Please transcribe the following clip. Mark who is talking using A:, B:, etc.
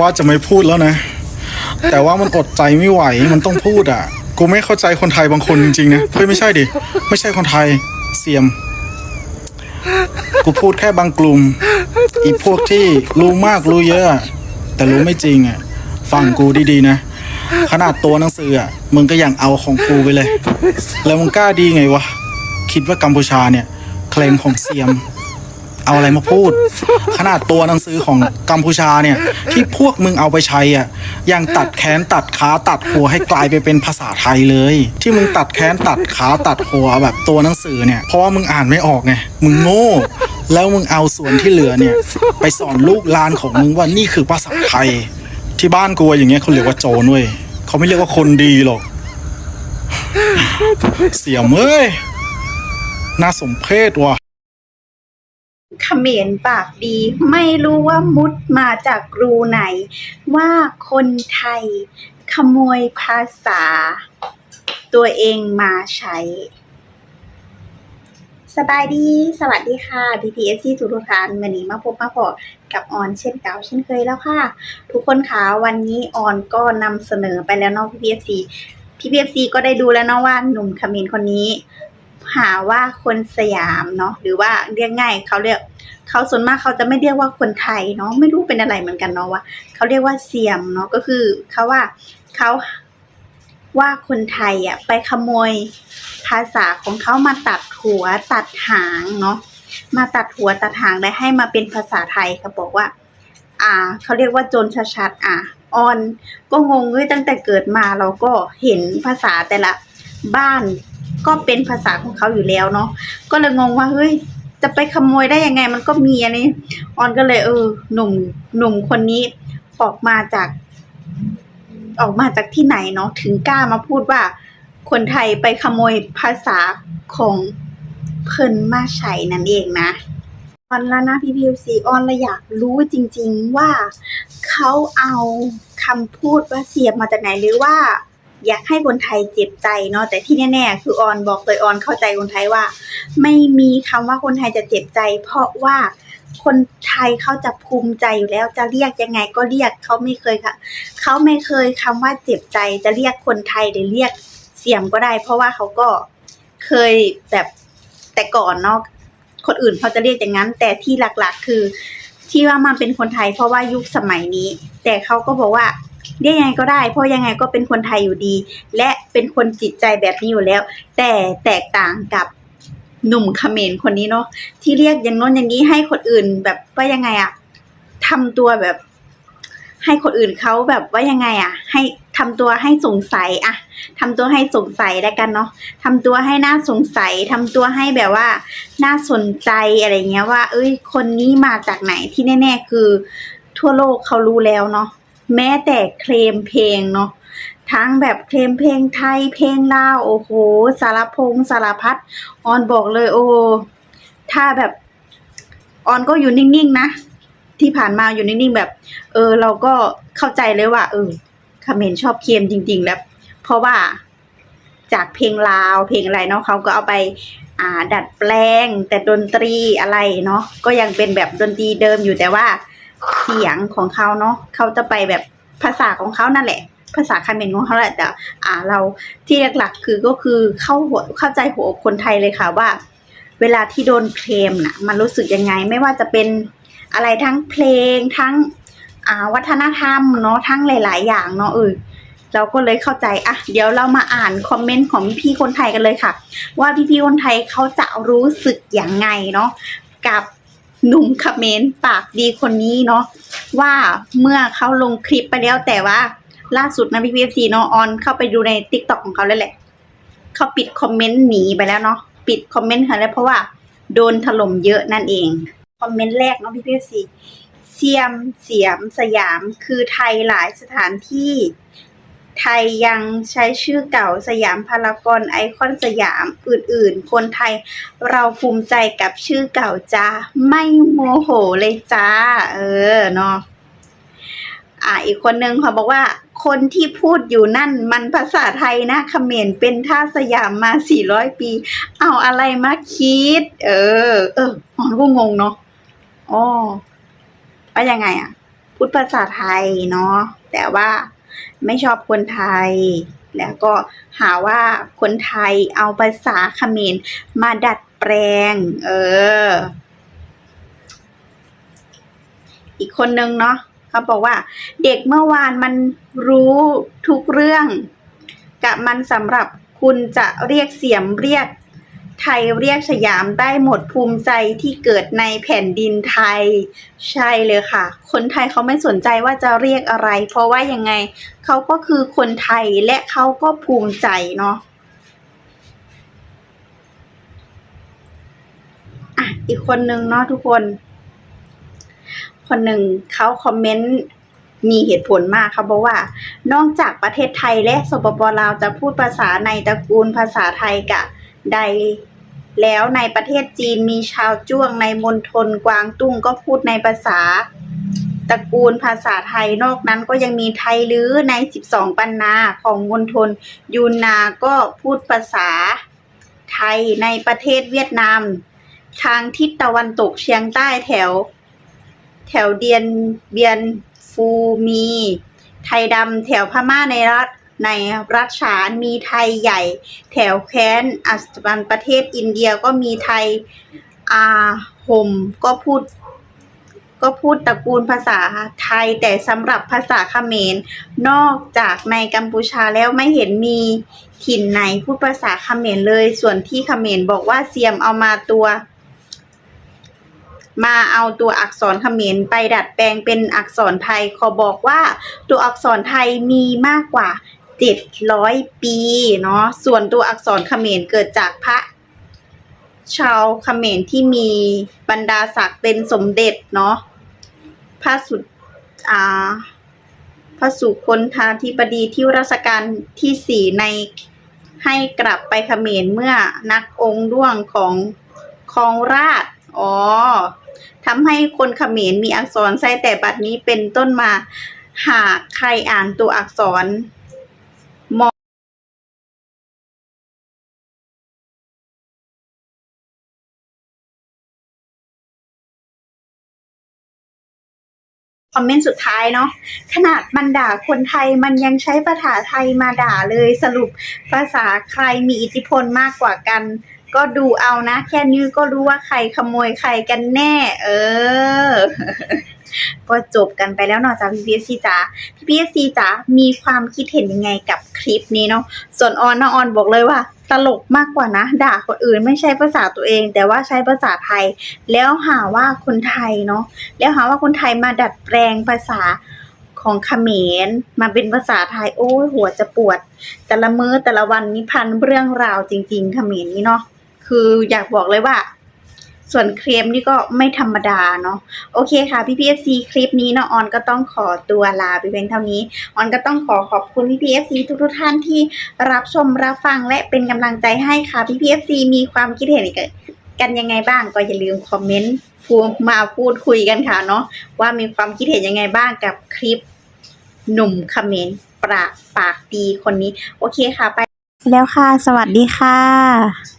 A: ว่าจะไม่พูดแล้วนะ แต่ว่ามันอดใจไม่ไหวมันต้องพูดอะ กูไม่เข้าใจคนไทยบางคนจริงๆนะเฮ้ยไม่ใช่ดิ ไม่ใช่คนไทยเสียม กูพูดแค่บางกลุ่ม อีพวกที่รู้มากรู้เยอะ แต่รู้ไม่จริงอะฟังกูดีๆนะ ขนาดตัวหนังสืออะมึงก็ยังเอาของกูไปเลย แล้วมึงกล้าดีไงวะ คิดว่ากัมพูชาเนี่ย เคลมของเสียม เอาอะไรมาพูด ขนาดตัวหนังสือของกัมพูชาเนี่ย ที่พวกมึงเอาไปใช้อะยังตัดแขนตัดขาตัดหัวให้กลายไปเป็นภาษาไทยเลย ที่มึงตัดแขนตัดขาตัดหัวแบบตัวหนังสือเนี่ยเพราะว่ามึงอ่านไม่ออกไงมึงโง่แล้วมึงเอาส่วนที่เหลือเนี่ย ไปสอนลูกลานของมึงว่านี่คือภาษาไทย ที่บ้านกูอะอย่างเงี้ยเขาเรียกว่าโจรเว้ยเขาไม่เรียกว่าคนดีหรอก เสียมเอ้ยน่าสมเพชว่ะ
B: เขมรปากดี ไม่รู้ว่ามุดมาจากรูไหน ว่าคนไทย ขโมยภาษา ตัวเองมาใช้ สบายดี สวัสดีค่ะ PPSC ทุกท่านวันนี้มาพบมาพอกับออนเช่นเก่าเช่นเคยแล้วค่ะ ทุกคนคะวันนี้ออนก็นำเสนอไปแล้วเนาะ PPSC PPSC ก็ได้ดูแล้วเนาะว่าหนุ่มเขมรคนนี้ หาว่าคนสยามเนาะหรือว่าเรียกง่ายเขาเรียกเขาส่วนมากเขาจะไม่เรียกว่าคนไทยเนาะไม่รู้เป็นอะไรเหมือนกันเนาะว่าเขาเรียกว่าเสียมเนาะก็คือเขาว่าเขาว่าคนไทยอะไปขโมยภาษาของเขามาตัดหัวตัดหางเนาะมาตัดหัวตัดหางและให้มาเป็นภาษาไทยเขาบอกว่า อ่าเขาเรียกว่าจรชัดๆอะออน ก็งงเลยตั้งแต่เกิดมาเราก็เห็นภาษาแต่ละบ้าน ก็เป็นภาษาของเขาอยู่แล้วเนาะก็เลยงงว่าเฮ้ยจะไปขโมยได้ยังไง มันก็มีอันนี้ออนก็เลย เออหนุ่มหนุ่มคนนี้ออกมาจาก ออกมาจากที่ไหนเนาะถึงกล้ามาพูดว่า คนไทยไปขโมยภาษาของเพิ่นมาใช้นั่นเองนะออนแล้วนะพี่พิวซีออนเลยอยากรู้จริง ๆว่าเขาเอาคำพูดว่าเสียบมาจากไหนหรือว่า อยากให้คนไทยเจ็บใจเนาะแต่ที่แน่ๆ คือออนบอกเลยออนเข้าใจคนไทยว่า ไม่มีคำว่าคนไทยจะเจ็บใจ เพราะว่าคนไทยเขาจะภูมิใจอยู่แล้วจะเรียกยังไงก็เรียกเขาไม่เคยค่ะเขาไม่เคยคำว่าเจ็บใจจะเรียกคนไทยหรือเรียกเสียมก็ได้ เพราะว่าเขาก็เคยแบบแต่ก่อนเนาะคนอื่นเขาจะเรียกอย่างนั้น แต่ที่หลักๆ คือที่ว่ามันเป็นคนไทยเพราะว่ายุคสมัยนี้ แต่เขาก็บอกว่า เรียกยังไงก็ได้ เพราะยังไงก็เป็นคนไทยอยู่ดี และเป็นคนจิตใจแบบนี้อยู่แล้ว แต่แตกต่างกับหนุ่มเขมรคนนี้เนาะที่เรียกอย่างน้นอย่างนี้ให้คนอื่นแบบว่ายังไงอะทำตัวแบบ ให้คนอื่นเขาแบบว่ายังไงอะให้ทำตัวให้สงสัยอะทำตัวให้สงสัยแล้วกันเนาะทำตัวให้น่าสงสัยทำตัวให้แบบว่า น่าสนใจอะไรเงี้ยว่า เอ้ย คนนี้มาจากไหนที่แน่ ๆ คือ ทั่วโลกเขารู้แล้วเนาะ แม้แต่เคลมเพลงเนาะทั้งแบบเคลมเพลงไทยเพลงลาวโอ้โห สารพงสารพัดออนบอกเลย โอ้ถ้าแบบออนก็อยู่นิ่งๆนะที่ผ่านมาอยู่นิ่งๆแบบ เออ เราก็เข้าใจเลยว่า เออเขมรชอบเคลมจริง ๆ แล้ว เพราะว่าจากเพลงลาวเพลงอะไรเนาะเขาก็เอาไปอ่าดัดแปลงแต่ดนตรีอะไรเนาะก็ยังเป็นแบบดนตรีเดิมอยู่แต่ว่า เสียงของเขาเนาะเขาจะไปแบบภาษาของเขานั่นแหละ ภาษาคาเมนของเขาแหละแต่อ่าเราที่หลักๆคือก็คือเข้าหัวเข้าใจหัวอกคนไทยเลยค่ะว่า เวลาที่โดนเคลมน่ะ มันรู้สึกยังไงไม่ว่าจะเป็นอะไรทั้งเพลงทั้งอ่าวัฒนธรรมเนาะทั้งหลาย ๆ อย่างเนาะเออเราก็เลยเข้าใจอะเดี๋ยวเรามาอ่านคอมเมนต์ของพี่คนไทยกันเลยค่ะ ว่าพี่ๆคนไทยเขาจะรู้สึกอย่างไงเนาะกับ หนุ่มเขมรปากดีคนนี้เนาะว่าเมื่อเขาลงคลิปไปแล้วแต่ว่า ล่าสุดนะพี่พีเอฟซีเนาะออนเข้าไปดูในติ๊กต็อกของเขาแล้วแหละเขาปิดคอมเมนต์หนีไปแล้วเนาะปิดคอมเมนต์ค่ะแล้วเพราะว่าโดนถล่มเยอะนั่นเองคอมเมนต์แรกเนาะพี่พีเอฟซีเสียมเสียมสยามคือไทยหลายสถานที่ ไทยยังใช้ชื่อเก่าสยามพารากอนไอคอนสยามอื่นๆ คนไทยเราภูมิใจกับชื่อเก่าจ้า ไม่โมโหเลยจ้า เออเนาะอ่าอีกคนนึงเขาบอกว่า คนที่พูดอยู่นั่นมันภาษาไทยนะเขมรเป็นท่าสยามมาสี่ร้อยปี เอาอะไรมาคิด เออ เออมันก็งงเนาะอ๋อว่ายังไงอะ พูดภาษาไทยเนาะแต่ว่า ไม่ชอบคนไทย แล้วก็หาว่าคนไทยเอาภาษาเขมรมาดัดแปลง เออ อีกคนนึงเนาะเขาบอกว่า เด็กเมื่อวานมันรู้ทุกเรื่อง กับมันสำหรับคุณจะเรียกเสียมเรียก ไทยเรียกสยามได้หมดภูมิใจที่เกิดในแผ่นดินไทย ใช่เลยค่ะ คนไทยเขาไม่สนใจว่าจะเรียกอะไร เพราะว่ายังไงเขาก็คือคนไทยและเขาก็ภูมิใจเนาะอะอีกคนนึงเนาะทุกคน คนหนึ่งเขาคอมเมนต์มีเหตุผลมากเขาบอกว่า นอกจากประเทศไทยและสปปลาวจะพูดภาษาในตระกูลภาษาไทยกะใด แล้วในประเทศจีนมีชาวจ้วงในมณฑลกวางตุ้งก็พูดในภาษาตระกูลภาษาไทยนอกนั้นก็ยังมีไทยลื้อใน 12 ปันนาของมณฑลยูนนาก็พูดภาษาไทยในประเทศเวียดนาม ทางทิศตะวันตกเฉียงใต้แถว แถวเดียนเบียนฟูมี ไทยดำแถวพม่าในรัฐ ในรัฐฉานมีไทยใหญ่ แถวแค้นอัสมันประเทศอินเดียก็มีไทยอาห่มก็พูด ก็พูดตระกูลภาษาไทยแต่สำหรับภาษาเขมร นอกจากในกัมพูชาแล้วไม่เห็นมีถิ่นไหนพูดภาษาเขมรเลย ส่วนที่เขมรบอกว่าเซียมเอามาตัวมาเอาตัวอักษรเขมรไปดัดแปลงเป็นอักษรไทย ขอบอกว่าตัวอักษรไทยมีมากกว่า 700 ปีเนาะส่วนตัวอักษรเขมรเกิดจากพระชาวเขมรที่มีบรรดาศักดิ์เป็นสมเด็จเนาะพระสุดอ่าพระสุคนธาธิบดีที่รัชกาลที่สี่ในให้กลับไปเขมรเมื่อนักองค์ร่วงของคองราชอ๋อทำให้คนเขมรมีอักษรไส้แต่บัดนี้เป็นต้นมา หากใครอ่านตัวอักษร คอมเมนต์สุดท้ายเนาะขนาดมันด่าคนไทยมันยังใช้ภาษาไทยมาด่าเลยสรุปภาษาใครมีอิทธิพลมากกว่ากัน ก็ดูเอานะ แค่นี้ก็รู้ว่าใครขโมยใครกันแน่ เออ ก็จบกันไปแล้วเนาะจ้าพี่พีเอสซีจ๋าพี่พีเอสซีจ๋ามีความคิดเห็นยังไงกับคลิปนี้เนาะส่วนออนนะออนบอกเลยว่า ตลกมากกว่านะ ด่าคนอื่นไม่ใช่ภาษาตัวเอง แต่ว่าใช้ภาษาไทย แล้วหาว่าคนไทยเนาะแล้วหาว่าคนไทยมาดัดแปลงภาษาของเขมรมาเป็นภาษาไทยโอ้ยหัวจะปวด แต่ละมื้อแต่ละวันนี้พันเรื่องราวจริง ๆ เขมรนี่เนาะคืออยากบอกเลยว่า ส่วนเคลมนี่ก็ไม่ธรรมดาเนาะโอเคค่ะพี่พีเอฟซีคลิปนี้เนาะออนก็ต้องขอตัวลาไปเพียงเท่านี้ออนก็ต้องขอขอบคุณพี่พีเอฟซีทุกๆท่านที่รับชมรับฟังและเป็นกำลังใจให้ค่ะพี่พีเอฟซีมีความคิดเห็นกันยังไงบ้างก็อย่าลืมคอมเมนต์พูมาพูดคุยกันค่ะเนาะว่ามีความคิดเห็นยังไงบ้างกับคลิปหนุ่มคอมเขมรปากปากดีคนนี้ โอเคค่ะไปแล้วค่ะ สวัสดีค่ะ